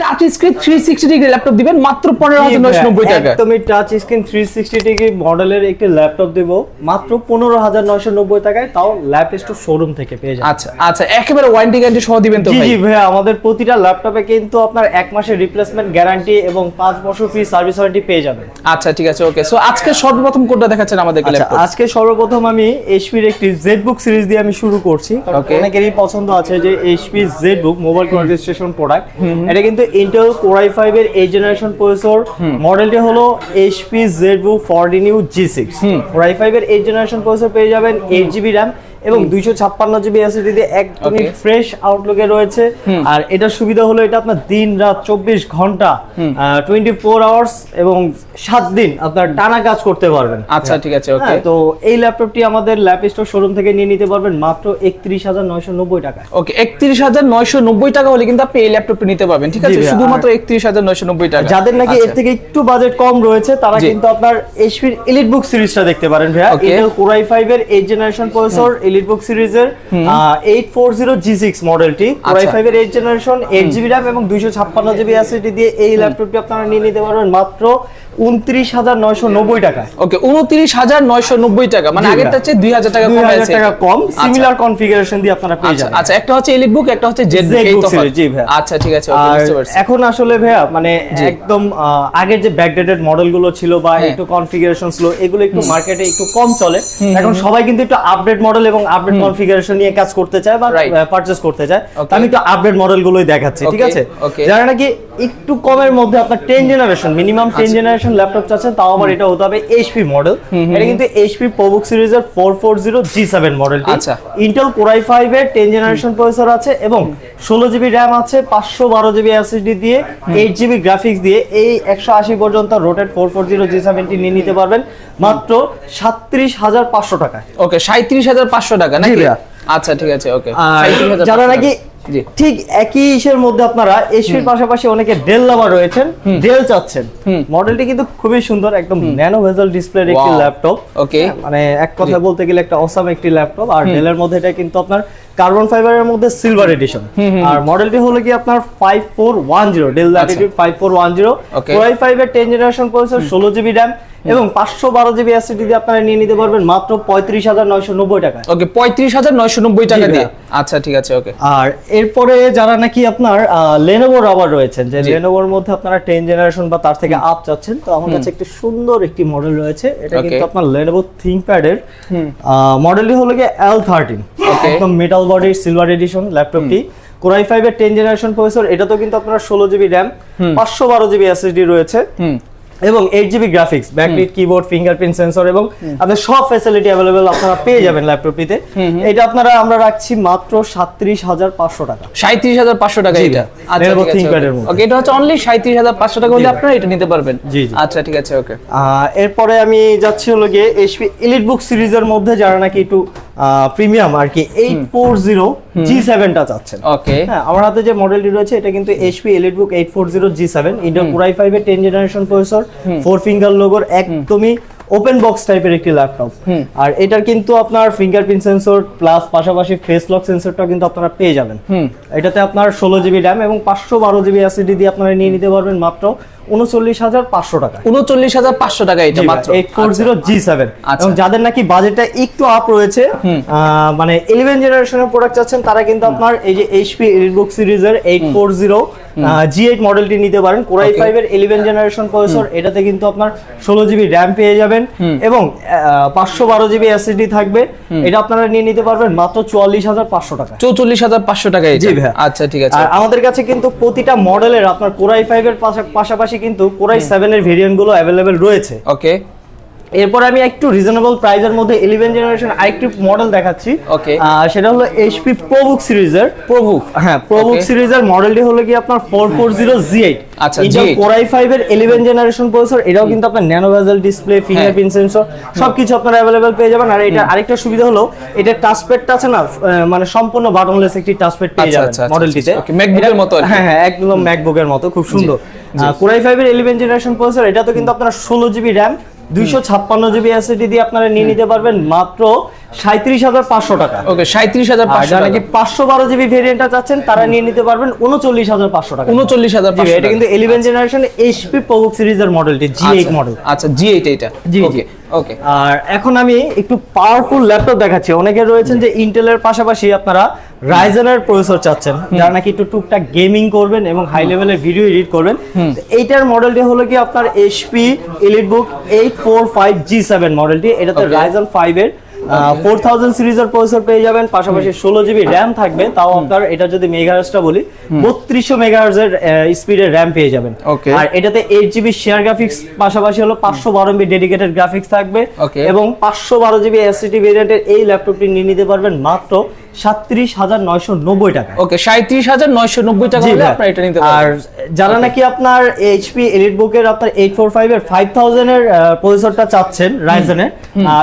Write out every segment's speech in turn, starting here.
Touch screen three sixty degree laptop দিবেন মাত্র পনেরো হাজার নয়শো নব্বই টাকা। একদমই touch screen three sixty degree মডেলের একটি ল্যাপটপ দেব মাত্র পনেরো হাজার নয়শো নব্বই টাকায় তাও শোরুম থেকে পেয়ে যাবেন। আচ্ছা আচ্ছা একেবারে ওয়ারেন্টি গ্যারান্টি সহ দিবেন তো জি ভাই? জি আমাদের প্রতিটা ল্যাপটপে কিন্তু আপনার এক মাসের রিপ্লেসমেন্ট গ্যারান্টি এবং পাঁচ বছর ফ্রি সার্ভিস ওয়ারেন্টি পেয়ে যাবেন। আচ্ছা ঠিক আছে ওকে সো আজকে সর্বপ্রথম কোনটা দেখাচ্ছেন আমাদেরকে আচ্ছা ল্যাপটপ আজকে সর্বপ্রথম আমি এইচপির একটি জেডবুক সিরিজ দিয়ে আমি শুরু করছি। অনেকেরই পছন্দ আছে যে HP ZBook mobile registration product এটা কিন্তু ইন্টেল কোর আই ফাইভ এর এই জেনারেশন প্রসেসর মডেলটি হলো HP ZBook fourteen U G six core I five এর এই জেনারেশন প্রসেসর পেয়ে যাবেন এইট জিবি র্যাম এবং দুইশো ছাপ্পান্ন জিবি এসএসডি একদমই ফ্রেশ আউটলুকে রয়েছে। আর এটার সুবিধা হলো এটা আপনার দিন রাত চব্বিশ ঘণ্টা টোয়েন্টি ফোর আওয়ার্স এবং সাত দিন আপনার টানা কাজ করতে পারবেন। আচ্ছা ঠিক আছে ওকে। হ্যাঁ, তো এই ল্যাপটপটি আমাদের ল্যাপ স্টোর শোরুম থেকে নিয়ে নিতে পারবেন মাত্র একত্রিশ হাজার নয়শো নব্বই টাকায়। ওকে একত্রিশ হাজার নয়শো নব্বই টাকা হলে কিন্তু আপনি এই ল্যাপটপটা নিতে পারবেন ঠিক আছে? শুধুমাত্র একত্রিশ হাজার নয়শো নব্বই টাকা। যাদের নাকি এর আচ্ছা। থেকে একটু বাজেট কম রয়েছে তারা কিন্তু আপনার এইচপির এলিট বুক সিরিজটা দেখতে পারেন ভাইয়া। কোরাই ফাইভ এর eight generation processor elite book সিরিজের eight four zero G six মডেলটি কোরাই আচ্ছা। ফাইভ এর eight generation eight GB RAM এবং দুইশো ছাপ্পান্ন জিবি এসএসডি দিয়ে এই ল্যাপটপটি আপনারা নিয়ে নিতে পারবেন। মাত্র উনত্রিশ হাজার নয়শো নব্বই টাকায় ওকে উনত্রিশ হাজার নয়শো নব্বই টাকা মানে আগেরটা হচ্ছে দুই হাজার টাকা কম টাকা কম আচ্ছা। সিমিলার কনফিগারেশন দিয়ে আপনারা পেয়ে আচ্ছা যাবেন। আচ্ছা একটা হচ্ছে এলিট বুক একটা হচ্ছে জেড বুক এই ZBook তফাৎ। series, জি ভাই। আচ্ছা ঠিক আছে ওকে আর বুঝতে পারছি। এখন আসলে ভাইয়া মানে একদম আগের যে ব্যাকডেটেড মডেলগুলো ছিল বা হ্যাঁ। একটু কনফিগারেশন ছিল এগুলো একটু মার্কেটে একটু কম চলে। এখন সবাই কিন্তু একটু আপডেট মডেল এবং আপডেট কনফিগারেশন নিয়ে কাজ করতে চায় বা. পারচেজ করতে চায়। আমি একটু আপডেট মডেলগুলোই দেখাচ্ছি ঠিক আছে? যারা নাকি একটু কমের মধ্যে আপনার টেন জেনারেশন মিনিমাম টেন আচ্ছা। জেনারেশন ল্যাপটপ চাচ্ছেন তাও আবার এটা হতে হবে এইচপি মডেল এটা কিন্তু এইচপি প্রবুক সিরিজের four four zero G seven মডেলটি আচ্ছা। ইন্টেল কোরাই ফাইভ এর টেন জেনারেশন প্রসেসর আছে এবং ষোলো জিবি র্যাম আছে পাঁচশো বারো জিবি এসএসডি দিয়ে এইট জিবি গ্রাফিক্স দিয়ে এই একশো আশি পর্যন্ত rotated four four zero G seventy নিয়ে নিতে পারবেন। মাত্র সাতত্রিশ হাজার পাঁচশো টাকায়। ওকে সাঁত্রিশ হাজার পাঁচশো টাকা নাকি। আচ্ছা ঠিক আছে ওকে। যারা নাকি ঠিক একই ইসের মধ্যে আপনারা এইচপির পাশাপাশি অনেকে ডেল লাভার রয়েছেন ডেল চাচ্ছেন। মডেলটি কিন্তু খুবই সুন্দর একদম ন্যানো ভেজাল ডিসপ্লের একটি ল্যাপটপ ওকে মানে এক কথা বলতে গেলে একটা অসাম একটি ল্যাপটপ আর ডেলের মধ্যে এটা কিন্তু আপনার কার্বন ফাইবারের মধ্যে সিলভার এডিশন আর মডেলটি হলো কি আপনার five four one zero Dell Latitude five four one zero Okay. Core I five এর টেন জেনারেশন প্রসেসর ষোলো জিবি র্যাম এবং পাঁচশো বারো জিবি এসএসডি দিয়ে আপনারা নিয়ে নিতে পারবেন মাত্র পঁয়ত্রিশ হাজার নয়শো নব্বই টাকা। ওকে পঁয়ত্রিশ হাজার নয়শো নব্বই টাকা দিয়ে? আচ্ছা ঠিক আছে ওকে। আর এরপরে যারা নাকি আপনার লেনোভো রাবার রয়েছেন যে লেনোভোর মধ্যে আপনারা টেন জেনারেশন বা তার থেকে আপ চাচ্ছেন তো আমার কাছে একটি সুন্দর একটি মডেল রয়েছে। এটা কিন্তু আপনার লেনোভো থিংকপ্যাড এর মডেলটি হলো গিয়ে এল থার্টিন একদম মেটাল বডির সিলভার এডিশন ল্যাপটপটি কোরাই ফাইভ এর টেন জেনারেশন প্রসেসর এটা তো কিন্তু আপনার ষোলো জিবি র্যাম পাঁচশো বারো জিবি এসএসডি রয়েছে। এবং eight GB graphics backlit keyboard fingerprint sensor এবং আপনার সব ফ্যাসিলিটি অ্যাভেলেবেল আপনারা পেয়ে যাবেন ল্যাপটপটিতে এটা আপনারা আমরা রাখছি মাত্র সাতত্রিশ হাজার পাঁচশো টাকা। সাঁত্রিশ হাজার পাঁচশো টাকা এটা। আচ্ছা। ওকে এটা হচ্ছে অনলি সাঁত্রিশ হাজার পাঁচশো টাকা হলে আপনারা এটা নিতে পারবেন। জি। আচ্ছা ঠিক আছে ওকে এরপরে আমি যাচ্ছি হলো গিয়ে এইচপি এলিট বুক সিরিজের মধ্যে যারা নাকি একটু প্রিমিয়াম আর কি এইট ফোর জিরো জি সেভেনটা চাচ্ছেন। ওকে হ্যাঁ আমার হাতে যে মডেলটি রয়েছে এটা কিন্তু HP elite book eight four zero G seven Intel core I five এর ten generation processor four finger লোগোর একদমই ওপেন বক্স টাইপের একটি ল্যাপটপ আর এটার কিন্তু আপনার ফিঙ্গারপ্রিন্ট সেন্সর প্লাস পাশাপাশি ফেস লক সেন্সরটা কিন্তু আপনারা পেয়ে যাবেন। এটাতে আপনার ষোলো জিবি র্যাম এবং পাঁচশো বারো জিবি অ্যাসিডি দিয়ে আপনারা নিয়ে নিতে পারবেন মাত্র উনচল্লিশ হাজার পাঁচশো টাকা। উনচল্লিশ হাজার পাঁচশো টাকা এটা মাত্র। Eight four zero G seven আচ্ছা। এবং যাদের নাকি বাজেটটা একটু আপ রয়েছে মানে ইলেভেন জেনারেশনের প্রোডাক্ট চাচ্ছেন তারা কিন্তু আপনার এই যে এইচপি সিরিজের eight four zero G eight মডেলটি নিতে পারেন। কোরাই ফাইভ এর ইলেভেন জেনারেশন প্রসেসর এটাতে কিন্তু আপনার ষোলো জিবি র্যাম পেয়ে যাবেন। এবং পাঁচশো বারো জিবি এসএসডি থাকবে। এটা আপনারা নিয়ে নিতে পারবেন মাত্র চুয়াল্লিশ হাজার পাঁচশো টাকা চৌচল্লিশ হাজার পাঁচশো টাকা জি। আচ্ছা ঠিক আছে। আমাদের কাছে কিন্তু প্রতিটা মডেলের আপনার কোরাই ফাইভ এর পাশা- পাশাপাশি কিন্তু কোরাই সেভেন এর ভেরিয়েন্টগুলো অ্যাভেলেবেল রয়েছে। ওকে। এরপর আমি একটু রিজনেবল প্রাইসের মধ্যে ইলেভেন জেনারেশন আরেকটি মডেল দেখাচ্ছি. আহ, সেটা হলো এইচপি প্রবুক সিরিজের প্রভু হ্যাঁ প্রবুক Okay. সিরিজের মডেলটি হলো কি আপনার four four zero G eight আচ্ছা, এটা G8 কোরাই ফাইভ এর ইলেভেন জেনারেশন প্রসেসর এটাও কিন্তু আপনার ন্যানো ভেজাল ডিসপ্লে হ্যাঁ। ফিঙ্গারপ্রিন্ট সেন্সর সবকিছু আপনারা অ্যাভেলেবেল পেয়ে যাবেন। আর এটা আরেকটা সুবিধা হলো এটা টাচপ্যাডটা আছে না মানে সম্পূর্ণ বাটনলেস একটি টাচপ্যাড পেয়ে আচ্ছা, যাবেন আচ্ছা, আচ্ছা, মডেলটিতে আচ্ছা, okay, MacBook এর মতো হ্যাঁ হ্যাঁ একদম ম্যাকবুকের মতো খুব সুন্দর। কোরাই ফাইভ এর ইলেভেন জেনারেশন প্রসেসর এটা তো কিন্তু আপনার ষোলো জিবি র্যাম দুইশো ছাপ্পান্ন জিবি এসএসডি দিয়ে আপনারা নিয়ে নিতে পারবেন। মাত্র সাঁত্রিশ হাজার পাঁচশো টাকা। ওকে সাঁত্রিশ হাজার পাঁচশো টাকা। পাঁচশো বারো জিবি ভেরিয়েন্টটা চাচ্ছেন তারা নিয়ে নিতে পারবেন উনচল্লিশ হাজার পাঁচশো টাকা। উনচল্লিশ হাজার এটা কিন্তু ইলেভেন জেনারেশন এইচপি প্রবুক সিরিজের মডেলটি জি এইট মডেল আচ্ছা জি এইট। এটা জি, ওকে। ওকে আর এখন আমি একটু পাওয়ারফুল ল্যাপটপ দেখাচ্ছি। অনেকে রয়েছেন যে ইন্টেলের পাশাপাশি আপনারা রাইজেনের প্রসেসর চাচ্ছেন। যারা নাকি একটু টুকটাক গেমিং করবেন এবং হাই লেভেলের ভিডিও এডিট করবেন এইটার মডেলটি হলো কি আপনার HP EliteBook eight four five G seven মডেলটি এটাতে. রাইজন ফাইভ এর ফোর থাউজেন্ড সিরিজের প্রসেসর পেয়ে যাবেন পাশাপাশি ষোলো জিবি র্যাম থাকবে তাও আপনার এটা যদি মেগাহার্সটা বলি বত্রিশশো মেগাহার্সের স্পিডের র্যাম পেয়ে যাবেন। আর এটাতে এইট জিবি শেয়ার গ্রাফিক্স পাশাপাশি হলো পাঁচশো বারো এমবি ডেডিকেটেড গ্রাফিক্স থাকবে এবং পাঁচশো বারো জিবি এসএসডি ভেরিয়েন্টের এই ল্যাপটপটি নিয়ে নিতে পারবেন মাত্র সাতত্রিশ হাজার নয়শো নব্বই টাকা। ওকে সাঁত্রিশ হাজার নয়শো নব্বই টাকা হলে আপনার এটা নিতে আর যারা নাকি আপনার এইচপি এলিট বুকের আপনার এইট ফোর ফাইভ এর ফাইভ থাউজেন্ড এর প্রসেসরটা চাচ্ছেন রাইজেনের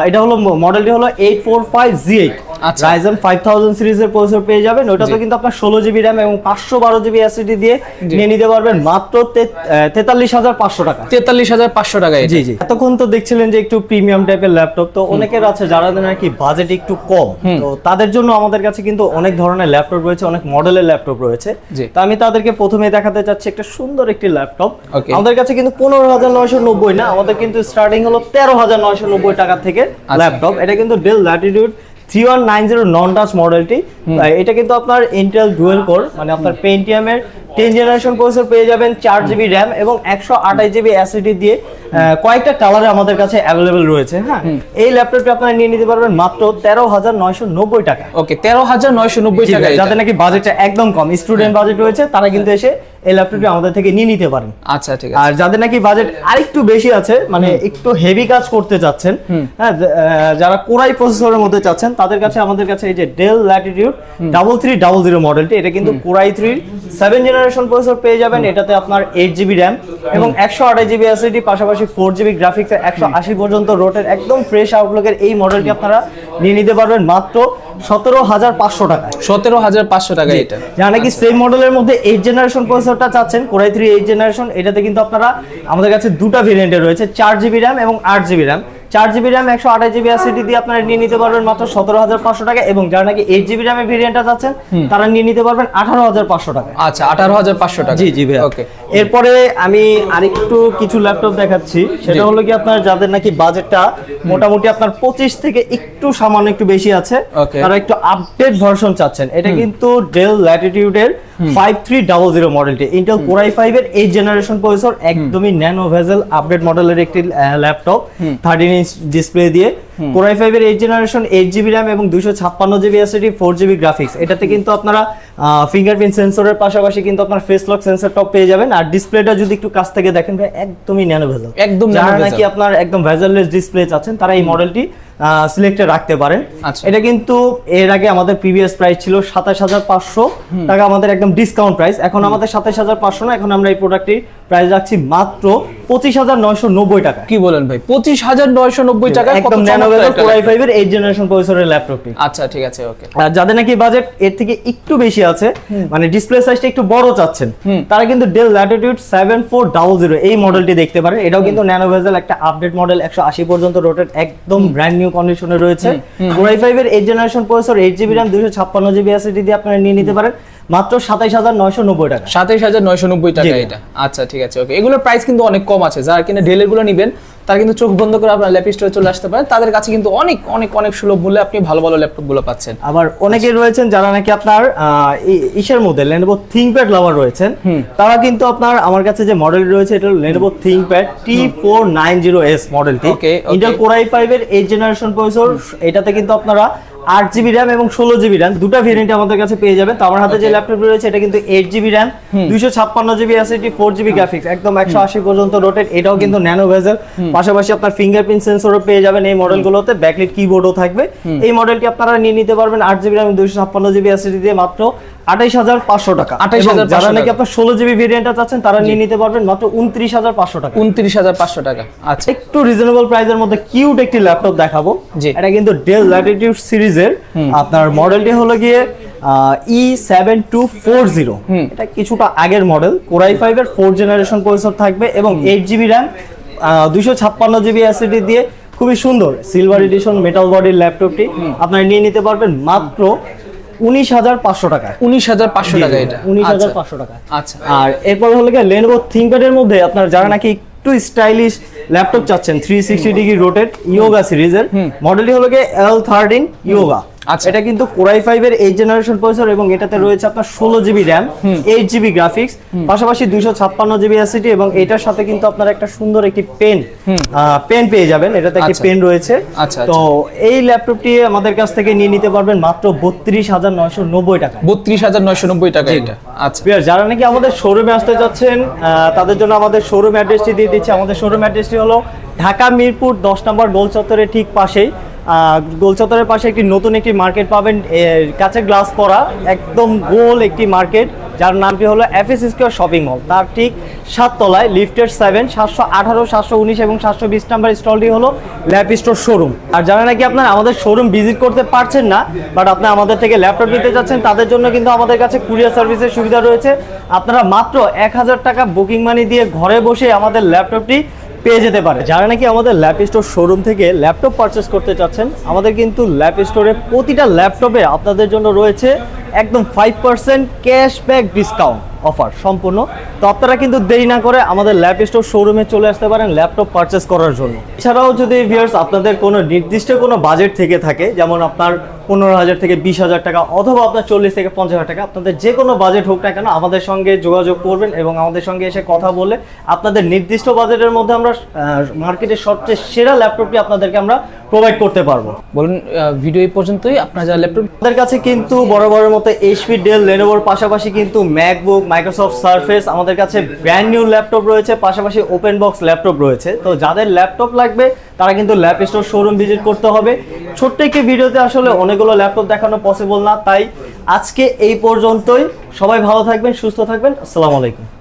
এটা হলো মডেলটি হলো eight four five G eight আচ্ছা। ফাইভ থাউজেন্ড সিরিজের প্রসেসর পেয়ে যাবেন। ওটা তো কিন্তু আপনার ষোলো জিবি র্যাম এবং পাঁচশো বারো জিবি এসএসডি দিয়ে নিয়ে নিতে পারবেন। মাত্র তেতাল্লিশ হাজার পাঁচশো টাকা। তেতাল্লিশ হাজার পাঁচশো টাকা এটা। জি জি। এতক্ষণ তো দেখছিলেন যে একটু প্রিমিয়াম টাইপের ল্যাপটপ তো অনেকের আছে যারা নাকি বাজেট একটু কম। তো তাদের জন্য আমাদের কাছে কিন্তু অনেক ধরনের ল্যাপটপ রয়েছে অনেক মডেলের ল্যাপটপ রয়েছে। তো আমি তাদেরকে প্রথমে দেখাতে চাচ্ছি একটা সুন্দর একটি ল্যাপটপ আমাদের কাছে কিন্তু পনেরো হাজার নয়শো নব্বই না আমাদের কিন্তু স্টার্টিং হলো তেরো হাজার নয়শো নব্বই টাকা থেকে আচ্ছা। ল্যাপটপ এটা কিন্তু Dell Latitude three one nine zero non touch মডেলটি এটা কিন্তু আপনার ইন্টেল ডুয়েল কোর মানে আপনার পেন্টিয়ামের টেন জেনারেশন প্রসেসর পেয়ে যাবেন চার জিবি র্যাম এবং একশো আঠাশ জিবি অ্যাসিডি দিয়ে। কয়েকটা কালারে আমাদের কাছে অ্যাভেলেবেল রয়েছে হ্যাঁ? এই ল্যাপটপটি আপনারা নিয়ে নিতে পারবেন মাত্র তেরো হাজার নয়শো নব্বই টাকা। ওকে তেরো হাজার নয়শো নব্বই টাকা যাদের নাকি বাজেটটা একদম কম। স্টুডেন্ট বাজেট রয়েছে তারা কিন্তু এসে এই ল্যাপটপটি আমাদের থেকে নিয়ে নিতে পারেন। আচ্ছা ঠিক আছে। আর যাদের নাকি বাজেট আরেকটু বেশি আছে মানে একটু হেভি কাজ করতে চাচ্ছেন হ্যাঁ যারা কোরাই প্রসেসরের মধ্যে চাচ্ছেন তাদের কাছে আমাদের কাছে এই যে Dell Latitude double three double zero মডেলটি এটা কিন্তু core I three seven generation processor পেয়ে যাবেন এটাতে আপনার এইট জিবি র্যাম এবং একশো আঠাশ জিবি এসএসডি পাশাপাশি ফোর জিবি গ্রাফিক্স একশো আশি পর্যন্ত রোটের একদম ফ্রেশ আউটলুকের এই মডেলটি আপনারা নিয়ে নিতে পারবেন। মাত্র সতেরো হাজার পাঁচশো টাকায়। সতেরো হাজার পাঁচশো টাকা এটা। যারা নাকি সেম মডেলের মধ্যে এইট জেনারেশন প্রসেসরটা চাচ্ছেন কোরাই থ্রি এইট জেনারেশন এটাতে কিন্তু আপনারা আমাদের কাছে দুটা ভেরিয়েন্টে রয়েছে চার জিবি র্যাম এবং আট জিবি র্যাম চার জিবি র্যাম একশো আঠাশ জিবি অ্যাসিডি দিয়ে আপনারা নিয়ে নিতে পারবেন মাত্র সতেরো হাজার পাঁচশো টাকা এবং যারা নাকি এইট জিবি র্যামের ভেরিয়েন্টটা চাচ্ছেন তারা নিয়ে নিতে পারবেন আঠারো হাজার পাঁচশো টাকা আচ্ছা আঠারো হাজার পাঁচশো টাকা জি জি ভাই ওকে এরপরে আমি আরেকটু কিছু ল্যাপটপ দেখাচ্ছি সেটা হলো কি আপনার যাদের নাকি বাজেটটা মোটামুটি আপনার পঁচিশ থেকে একটু সামান্য একটু বেশি আছে তারা একটু আপডেট ভার্সন চাচ্ছেন এটা কিন্তু ডেল ল্যাটিটিউডের ফাইভ থ্রি ডাবল জিরো মডেলটি ইন্টেল কোরাই ফাইভ এর এইট জেনারেশন প্রসেসর একদমই ন্যানো ভেজেল আপডেট মডেলের একটি ল্যাপটপ থার্টিন ইঞ্চ ডিসপ্লে দিয়ে। কোরাই ফাইভ এর eight generation eight GB RAM এবং দুশো ছাপ্পান্ন GB SSD four GB graphics এটাতে কিন্তু আপনারা ফিঙ্গারপ্রিন্ট সেন্সরের পাশাপাশি কিন্তু আপনার ফেস লক সেন্সরটাও পেয়ে যাবেন। আর ডিসপ্লেটা যদি একটু কাছ থেকে দেখেন ভাই একদমই ন্যানো ভেজেল একদম যারা নাকি আপনার একদম ভেজেললেস ডিসপ্লে চাচ্ছেন তারা এই মডেলটি সিলেক্টে রাখতে পারেন। আচ্ছা। এটা কিন্তু এর আগে আমাদের প্রিভিয়াস প্রাইস ছিল সাতাশ হাজার পাঁচশো। টাকা আমাদের একদম ডিসকাউন্ট প্রাইস এখন আমাদের সাতাশ হাজার পাঁচশো না এখন আমরা এই প্রোডাক্টটির প্রাইস রাখছি মাত্র পঁচিশ হাজার নয়শো নব্বই টাকা কি বলেন ভাই? পঁচিশ হাজার নয়শো নব্বই টাকা একদম ন্যানো ভেজেল কোরাই ফাইভের এইট জেনারেশন প্রসেসরের ল্যাপটপটি আচ্ছা ঠিক আছে ওকে। যাদের নাকি বাজেট এর থেকে একটু বেশি আছে মানে ডিসপ্লে সাইজটা একটু বড় চাচ্ছেন তারা কিন্তু Dell Latitude seven four double zero এই মডেলটি দেখতে পারেন এটাও কিন্তু ন্যানো ভেজেল একটা আপডেট মডেল একশো আশি পর্যন্ত রোটেড একদম ব্র্যান্ড নিউ কন্ডিশনে রয়েছে। কোরাই ফাইভের eight generation processor eight GB RAM দুশো ছাপ্পান্ন জিবি এসএসডি দিয়ে আপনারা নিয়ে নিতে পারেন। মাত্র সাতাইশ হাজার নয়শো নব্বই টাকা। সাতাইশ হাজার নয়শো নব্বই টাকা এটা। আচ্ছা ঠিক আছে ওকে। এগুলোর প্রাইস কিন্তু অনেক কম আছে। যারা কিনা ডেলেরগুলো নিবেন তারা কিন্তু চোখ বন্ধ করে আপনার ল্যাপ স্টোরে চলে আসতে পারেন। তাদের কাছে কিন্তু অনেক অনেক অনেক সুলভ মূল্যে আপনি ভালো ভালো ল্যাপটপগুলো পাচ্ছেন। আবার অনেকে রয়েছেন যারা নাকি আপনার ইসের মধ্যে লেনোভো থিংকপ্যাড লাভার রয়েছেন। তারা কিন্তু আপনার আমার কাছে যে মডেল রয়েছে এটা Lenovo ThinkPad T four nine zero S মডেলটি. ইন্টেল কোরাই ফাইভ এর এইট জেনারেশন প্রসেসর এটাতে কিন্তু আপনারা আট জিবি র্যাম এবং ষোলো জিবি র্যাম দুটা ভেরিয়েন্ট আমাদের কাছে পেয়ে যাবেন। তো আমার হাতে যে ল্যাপটপ রয়েছে এটা কিন্তু এইট জিবি র্যাম দুইশো ছাপ্পান্ন GB SSD four GB graphics একদম একশো আশি পর্যন্ত রোটেট এটাও কিন্তু ন্যানো ভেজেল পাশাপাশি আপনার ফিঙ্গারপ্রিন্ট সেন্সরও পেয়ে যাবেন এই মডেলগুলোতে ব্যাকলিট কিবোর্ডও থাকবে। এই মডেলটি আপনারা নিয়ে নিতে পারবেন আট জিবি র্যাম দুইশো ছাপ্পান্ন জিবি এসএসডি দিয়ে মাত্র আঠাইশ হাজার পাঁচশো টাকা। 28,500 এবং যারা নাকি। আপনার ষোলো জিবি ভেরিয়েন্টটা চাচ্ছেন তারা নিয়ে নিতে পারবেন মাত্র উনত্রিশ হাজার পাঁচশো টাকা। উনত্রিশ হাজার পাঁচশো টাকা। আচ্ছা। একটু রিজনেবল প্রাইসের মধ্যে কিউট একটি ল্যাপটপ দেখাবো। এটা কিন্তু ডেল ল্যাটিটিউড সিরিজের আপনার মডেলটি হলো গিয়ে E seven two four zero এটা কিছুটা আগের মডেল কোরাই ফাইভ এর ফোর জেনারেশন প্রসেসর থাকবে এবং এইট জিবি র্যাম দুইশো ছাপ্পান্ন জিবি অ্যাসিডি দিয়ে। খুবই সুন্দর। সিলভার এডিশন মেটাল বডির ল্যাপটপটি আপনারা নিয়ে নিতে পারবেন মাত্র উনিশ হাজার পাঁচশো টাকা। উনিশ হাজার পাঁচশো টাকা এটা। উনিশ হাজার আচ্ছা। পাঁচশো টাকা। আচ্ছা। আর এরপর হলো গিয়ে লেনোভো থিঙ্কারের মধ্যে আপনার যারা নাকি একটু স্টাইলিশ ল্যাপটপ চাচ্ছেন three sixty degree rotate Yoga সিরিজের মডেলটি হলো গিয়ে এল থার্টিন ইয়োগা আচ্ছা। এটা কিন্তু কোরাই ফাইভ এর এইট জেনারেশন প্রসেসর এবং এটাতে রয়েছে আপনার ষোলো GB RAM eight GB graphics পাশাপাশি দুইশো ছাপ্পান্ন জিবি এসিটি এবং এটার সাথে কিন্তু আপনার একটা সুন্দর একটি পেন পেন পেয়ে যাবেন। এটাতে একটি আচ্ছা। পেন রয়েছে। আচ্ছা, তো এই ল্যাপটপটি আমাদের কাছ থেকে নিয়ে নিতে পারবেন মাত্র বত্রিশ হাজার নয়শো নব্বই টাকা। বত্রিশ হাজার নয়শো নব্বই টাকা এটা। আচ্ছা। যারা নাকি আমাদের শোরুমে আসতে যাচ্ছেন তাদের জন্য আমাদের শোরুম অ্যাড্রেসটি দিয়ে দিচ্ছি। আমাদের শোরুম অ্যাড্রেসটি হলো ঢাকা মিরপুর দশ নম্বর গোল চত্বরের ঠিক পাশেই। আহ, গোল চত্বরের পাশে একটি নতুন একটি মার্কেট পাবেন কাছে গ্লাস করা একদম গোল একটি মার্কেট যার নামটি হলো এফএস স্কোয়ার শপিং মল তার ঠিক সাততলায় লিফটের সেভেন সাতশো আঠারো সাতশো উনিশ এবং সাতশো বিশ নাম্বার স্টলটি হলো ল্যাপ স্টোর শোরুম আর যারা নাকি আপনার আমাদের শোরুম ভিজিট করতে পারছেন না বাট আপনি আমাদের থেকে ল্যাপটপ নিতে যাচ্ছেন তাদের জন্য কিন্তু আমাদের কাছে কুরিয়ার সার্ভিসের সুবিধা রয়েছে। আপনারা মাত্র এক হাজার টাকা বুকিং মানি দিয়ে ঘরে বসে আমাদের ল্যাপটপটি পেয়ে যেতে পারে। যারা নাকি আমাদের ল্যাপ স্টোর শোরুম থেকে ল্যাপটপ পারচেস করতে চাচ্ছেন, আমাদের কিন্তু ল্যাপ স্টোরে প্রতিটা ল্যাপটপে আপনাদের জন্য রয়েছে একদম five percent cashback discount offer সম্পূর্ণ। তো আপনারা কিন্তু দেরি না করে আমাদের ল্যাপ স্টোর শোরুমে চলে আসতে পারেন ল্যাপটপ পারচেস করার জন্য। এছাড়াও যদি ভিউয়ার্স আপনাদের কোনো নির্দিষ্ট কোনো বাজেট থেকে থাকে যেমন আপনার পনেরো হাজার থেকে বিশ হাজার টাকা অথবা আপনার চল্লিশ থেকে পঞ্চাশ হাজার টাকা আপনাদের যে কোনো বাজেট হোক না কেন আমাদের সঙ্গে যোগাযোগ করবেন এবং আমাদের সঙ্গে এসে কথা বলে আপনাদের নির্দিষ্ট বাজেটের মধ্যে আমরা মার্কেটের সবচেয়ে সেরা ল্যাপটপটি আপনাদেরকে আমরা প্রোভাইড করতে পারব। বলুন ভিডিও এই পর্যন্তই। আপনার যারা ল্যাপটপ আমাদের কাছে কিন্তু বড় বড় মতো এইচপি ডেল লেনোভোর পাশাপাশি কিন্তু ম্যাকবুক মাইক্রোসফট সার্ফেস আমাদের কাছে ব্র্যান্ড নিউ ল্যাপটপ রয়েছে, পাশাপাশি ওপেন বক্স ল্যাপটপ রয়েছে। তো যাদের ল্যাপটপ লাগবে, তারা কিন্তু ল্যাপ স্টোর শোরুম ভিজিট করতে হবে। ছোট্ট একটি ভিডিওতে আসলে অনেকগুলো ল্যাপটপ দেখানো পসিবল না, তাই আজকে এই পর্যন্তই। সবাই ভালো থাকবেন, সুস্থ থাকবেন। আসসালামু আলাইকুম।